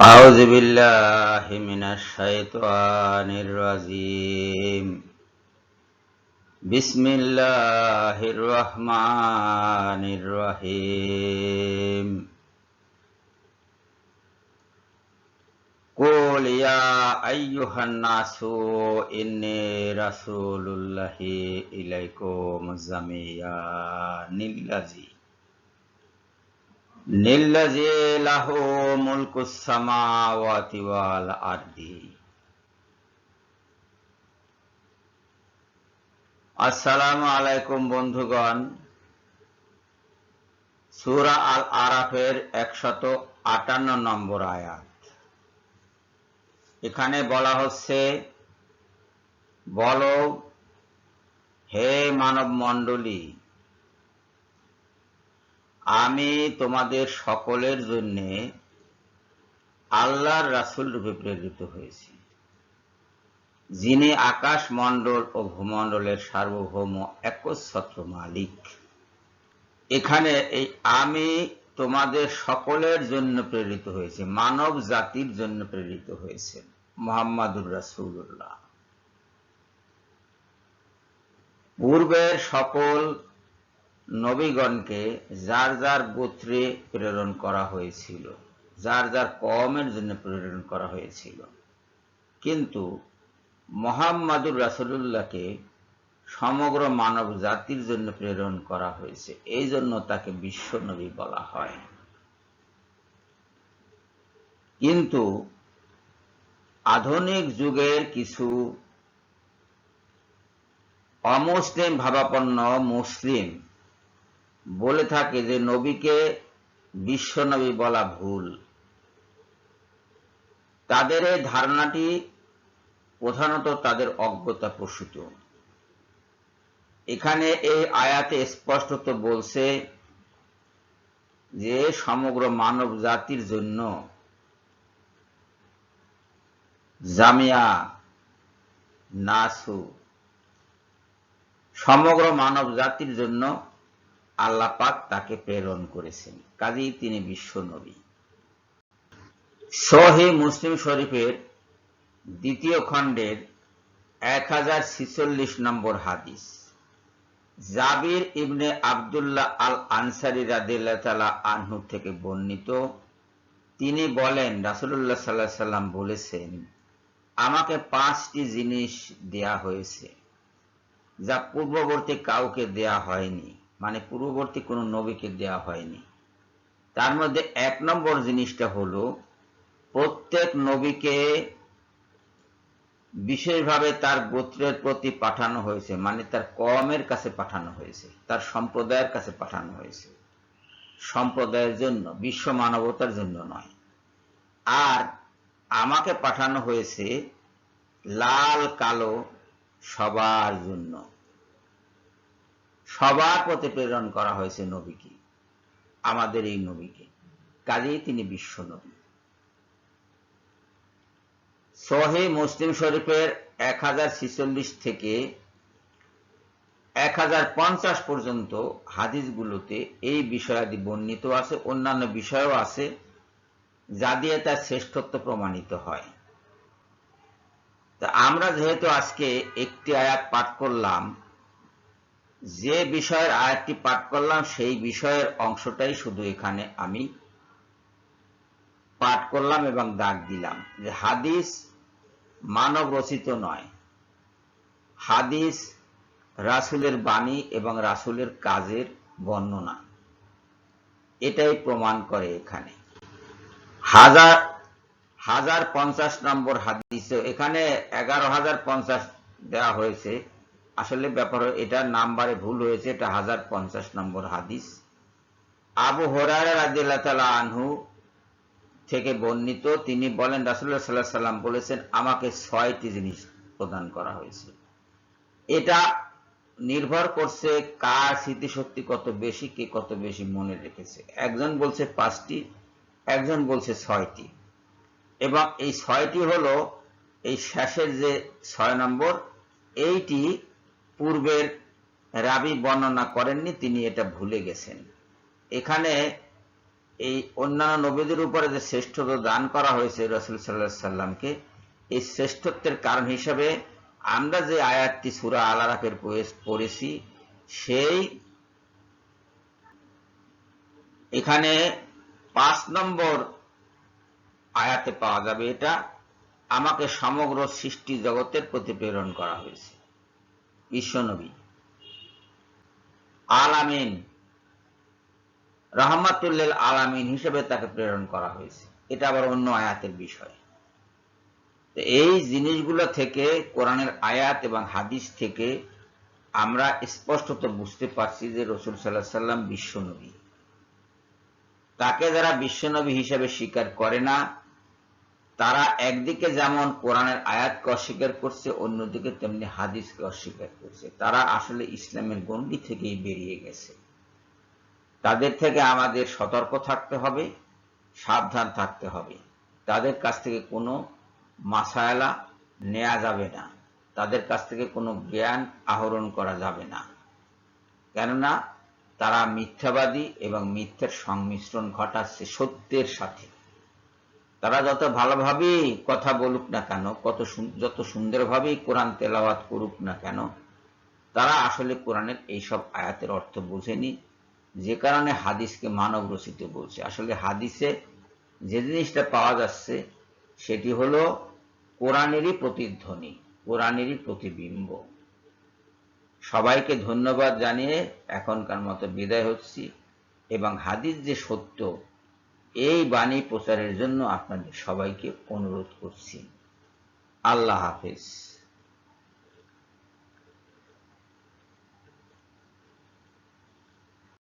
أعوذ بالله من الشيطان الرجيم بسم الله الرحمن الرحيم قل يا أيها الناس إني رسول الله إليكم جميعا الذي আসসালামু আলাইকুম বন্ধুগণ। সূরা আল আরাফের একশত আটান্ন নম্বর আয়াত। এখানে বলা হচ্ছে, বলো, হে মানব মণ্ডলী আমি তোমাদের সকলের জন্য আল্লাহর রাসুল রূপে প্রেরিত হয়েছি। যিনি আকাশ মণ্ডল ও ভূমণ্ডলের সার্বভৌম একচ্ছত্র মালিক। এখানে এই আমি তোমাদের সকলের জন্য প্রেরিত হয়েছে, মানব জাতির জন্য প্রেরিত হয়েছে, মোহাম্মদুর রাসুল্লাহ পূর্বের সকল নবীগণকে যার যার গোত্রে প্রেরণ করা হয়েছিল, যার যার কমের জন্য প্রেরণ করা হয়েছিল। কিন্তু মোহাম্মদুর রাসুল্লাহকে সমগ্র মানব জাতির জন্য প্রেরণ করা হয়েছে, এই জন্য তাকে বিশ্ব নবী বলা হয়। কিন্তু আধুনিক যুগের কিছু অমুসলিম ভাবাপন্ন মুসলিম বলে থাকে যে নবীকে বিশ্বনবী বলা ভুল। তাদের এই ধারণাটি প্রধানত তাদের অজ্ঞতা প্রসূত। এখানে এই আয়াতে স্পষ্টত বলছে যে সমগ্র মানব জাতির জন্য জামিয়া, নাসু, সমগ্র মানব জাতির জন্য আল্লাহ পাক তাকে প্রেরণ করেছেন। কাজেই তিনি বিশ্ব নবী। সহি মুসলিম শরীফের দ্বিতীয় খণ্ডের এক হাজার ছিচল্লিশ নম্বর হাদিস। জাবির ইবনে আবদুল্লাহ আল আনসারি রাদিল্লাহ তালা আনহু থেকে বর্ণিত। তিনি বলেন রাসুল্লাহ সাল্লাহ সাল্লাম বলেছেন, আমাকে পাঁচটি জিনিস দেয়া হয়েছে, যা পূর্ববর্তী কাউকে দেয়া হয়নি। মানে পূর্ববর্তী কোনো নবীকে দেয়া হয়নি। তার মধ্যে এক নম্বর জিনিসটা হলো, প্রত্যেক নবীকে বিশেষভাবে তার গোত্রের প্রতি পাঠানো হয়েছে মানে তার কমের কাছে পাঠানো হয়েছে, তার সম্প্রদায়ের কাছে পাঠানো হয়েছে। সম্প্রদায়ের জন্য, বিশ্ব মানবতার জন্য নয়। আর আমাকে পাঠানো হয়েছে লাল কালো সবার জন্য। সবার পথে প্রেরণ করা হয়েছে নবীকে, আমাদের এই নবীকে। কাজেই তিনি বিশ্ব নবী। সহে মুসলিম শরীফের এক থেকে এক হাজার পঞ্চাশ পর্যন্ত হাদিসগুলোতে এই বিষয়াদি বর্ণিত আছে, অন্যান্য বিষয়ও আছে, যা দিয়ে তার শ্রেষ্ঠত্ব প্রমাণিত হয়। তা আমরা যেহেতু আজকে একটি আয়াত পাঠ করলাম যে বিষয়ের আয়াতটি পাঠ করলাম, সেই বিষয়ের অংশটাই শুধু এখানে আমি পাঠ করলাম এবং দাগ দিলাম। যে হাদিস মানব রচিত নয়। হাদিস রাসুলের বাণী এবং রাসুলের কাজের বর্ণনা। এটাই প্রমাণ করে এখানে। হাজার হাজার পঞ্চাশ নম্বর হাদিস এখানে এগারো হাজার পঞ্চাশ দেওয়া হয়েছে। আসলে ব্যাপার এটার নাম্বারে ভুল হয়েছে, এটা হাজার পঞ্চাশ নম্বর হাদিস। আবু হরারা রাজিল্লাহ আনহু থেকে বর্ণিত, তিনি বলেন রাসুল্লাহ সাল্লাহ সাল্লাম বলেছেন, আমাকে ছয়টি জিনিস প্রদান করা হয়েছে। এটা নির্ভর করছে কার স্মৃতিশক্তি কত বেশি, কে কত বেশি মনে রেখেছে। একজন বলছে পাঁচটি, একজন বলছে ছয়টি। এবং এই ছয়টি হলো, এই শেষের যে ছয় নম্বর, এইটি পূর্বের রাবি বর্ণনা করেননি, তিনি এটা ভুলে গেছেন। এখানে এই অন্যান্য নবীদের উপরে যে শ্রেষ্ঠত্ব দান করা হয়েছে রসুল সাল্লাহ সাল্লামকে এই শ্রেষ্ঠত্বের কারণ হিসাবে আমরা যে আয়াতটি সুরা আল আরাফের পড়েছি, সেই এখানে পাঁচ নম্বর আয়াতে পাওয়া যাবে এটা, আমাকে সমগ্র সৃষ্টি জগতের প্রতি প্রেরণ করা হয়েছে। বিশ্বনবী আলামিন, রহমাতুল্লিল আলামিন হিসেবে তাকে প্রেরণ করা হয়েছে। এটা আবার অন্য আয়াতের বিষয়। এই জিনিসগুলো থেকে, কোরআনের আয়াত এবং হাদিস থেকে আমরা স্পষ্টত বুঝতে পারছি যে রসুল সাল্লাহ সাল্লাম বিশ্বনবী তাকে যারা বিশ্বনবী হিসেবে স্বীকার করে না তারা একদিকে যেমন কোরআনের আয়াতকে অস্বীকার করছে, অন্যদিকে তেমনি হাদিসকে অস্বীকার করছে। তারা আসলে ইসলামের গণ্ডি থেকেই বেরিয়ে গেছে। তাদের থেকে আমাদের সতর্ক থাকতে হবে, সাবধান থাকতে হবে। তাদের কাছ থেকে কোনো মাসায়লা নেওয়া যাবে না। তাদের কাছ থেকে কোনো জ্ঞান আহরণ করা যাবে না। কেননা তারা মিথ্যাবাদী এবং মিথ্যের সংমিশ্রণ ঘটাচ্ছে সত্যের সাথে। তারা যত ভালোভাবেই কথা বলুক না কেন, কত যত সুন্দরভাবেই কোরআন তেলাওয়াত করুক না কেন, তারা আসলে কোরআনের এইসব আয়াতের অর্থ বোঝেনি। যে কারণে হাদিসকে মানব রচিত বলছে। আসলে হাদিসে যে জিনিসটা পাওয়া যাচ্ছে, সেটি হলো কোরআনেরই প্রতিধ্বনি, কোরআনেরই প্রতিবিম্ব। সবাইকে ধন্যবাদ জানিয়ে এখনকার মতো বিদায় হচ্ছি এবং হাদিস যে সত্য এই বাণী প্রচারের জন্য আপনাদের সবাইকে অনুরোধ করছি। আল্লাহ হাফেজ।